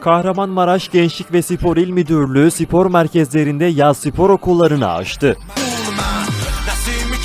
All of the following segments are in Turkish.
Kahramanmaraş Gençlik ve Spor İl Müdürlüğü spor merkezlerinde yaz spor okullarını açtı.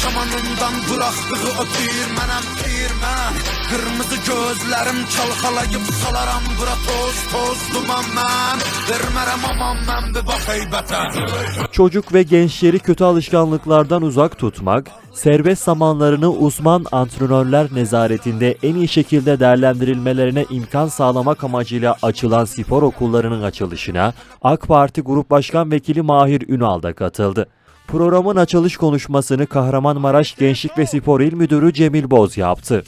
Kamanından bıraktığı o değirmenem değirmen Kırmızı gözlerim çalkalayıp salaram bura toz toz duman ben. Vermerem aman ben bir bak heybete Çocuk ve gençleri kötü alışkanlıklardan uzak tutmak, serbest zamanlarını uzman antrenörler nezaretinde en iyi şekilde değerlendirilmelerine imkan sağlamak amacıyla açılan spor okullarının açılışına AK Parti Grup Başkan Vekili Mahir Ünal da katıldı. Programın açılış konuşmasını Kahramanmaraş Gençlik ve Spor İl Müdürü Cemil Boz yaptı.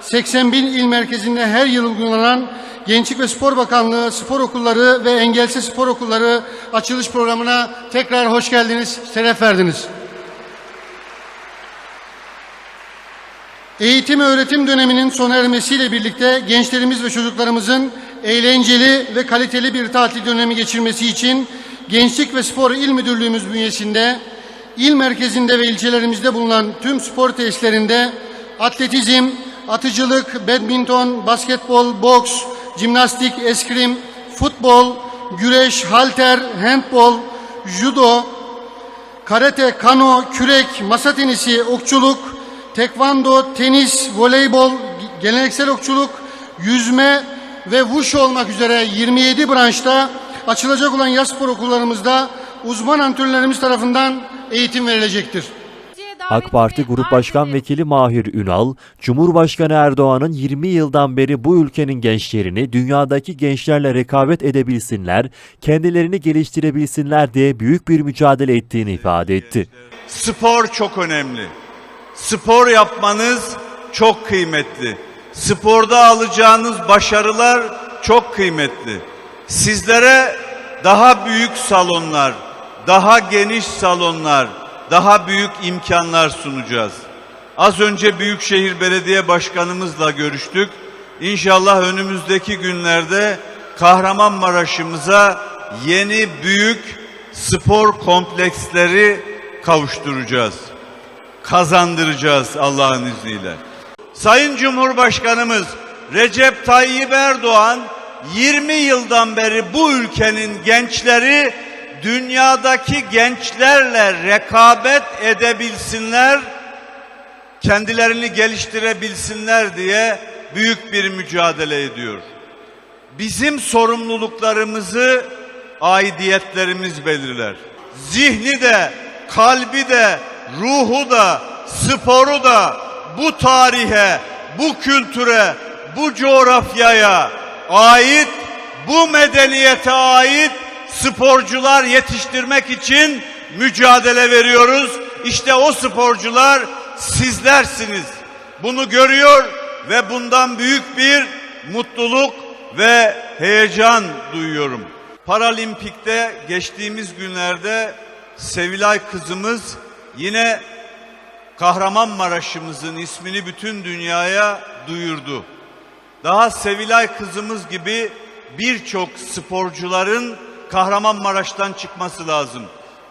81 il merkezinde her yıl uygulanan Gençlik ve Spor Bakanlığı spor okulları ve engelsiz spor okulları açılış programına tekrar hoş geldiniz, şeref verdiniz. Eğitim öğretim döneminin sona ermesiyle birlikte gençlerimiz ve çocuklarımızın eğlenceli ve kaliteli bir tatil dönemi geçirmesi için Gençlik ve Spor İl Müdürlüğümüz bünyesinde il merkezinde ve ilçelerimizde bulunan tüm spor tesislerinde atletizm, atıcılık, badminton, basketbol, boks, jimnastik, eskrim, futbol, güreş, halter, handbol, judo, karate, kano, kürek, masa tenisi, okçuluk, tekvando, tenis, voleybol, geleneksel okçuluk, yüzme ve vuş olmak üzere 27 branşta açılacak olan yaz spor okullarımızda uzman antrenörlerimiz tarafından eğitim verilecektir. AK Parti Grup Başkan Vekili Mahir Ünal, Cumhurbaşkanı Erdoğan'ın 20 yıldan beri bu ülkenin gençlerini dünyadaki gençlerle rekabet edebilsinler, kendilerini geliştirebilsinler diye büyük bir mücadele ettiğini ifade etti. Spor çok önemli. Spor yapmanız çok kıymetli. Sporda alacağınız başarılar çok kıymetli. Sizlere daha büyük salonlar, daha geniş salonlar, daha büyük imkanlar sunacağız. Az önce Büyükşehir Belediye Başkanımızla görüştük. İnşallah önümüzdeki günlerde Kahramanmaraş'ımıza yeni büyük spor kompleksleri kavuşturacağız. Kazandıracağız Allah'ın izniyle. Sayın Cumhurbaşkanımız Recep Tayyip Erdoğan 20 yıldan beri bu ülkenin gençleri dünyadaki gençlerle rekabet edebilsinler, kendilerini geliştirebilsinler diye büyük bir mücadele ediyor. Bizim sorumluluklarımızı aidiyetlerimiz belirler. Zihni de, kalbi de, ruhu da, sporu da bu tarihe, bu kültüre, bu coğrafyaya ait, bu medeniyete ait sporcular yetiştirmek için mücadele veriyoruz. İşte o sporcular sizlersiniz. Bunu görüyor ve bundan büyük bir mutluluk ve heyecan duyuyorum. Paralimpik'te geçtiğimiz günlerde Sevilay kızımız yine Kahramanmaraş'ımızın ismini bütün dünyaya duyurdu. Daha Sevilay kızımız gibi birçok sporcuların Kahramanmaraş'tan çıkması lazım.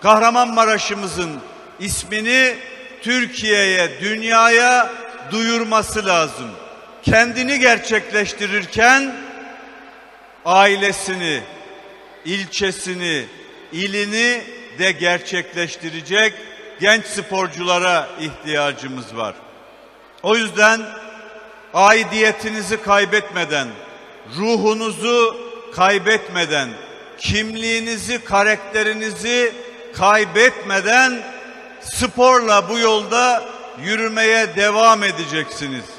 Kahramanmaraş'ımızın ismini Türkiye'ye, dünyaya duyurması lazım. Kendini gerçekleştirirken ailesini, ilçesini, ilini de gerçekleştirecek genç sporculara ihtiyacımız var. O yüzden aidiyetinizi kaybetmeden, ruhunuzu kaybetmeden, kimliğinizi, karakterinizi kaybetmeden sporla bu yolda yürümeye devam edeceksiniz.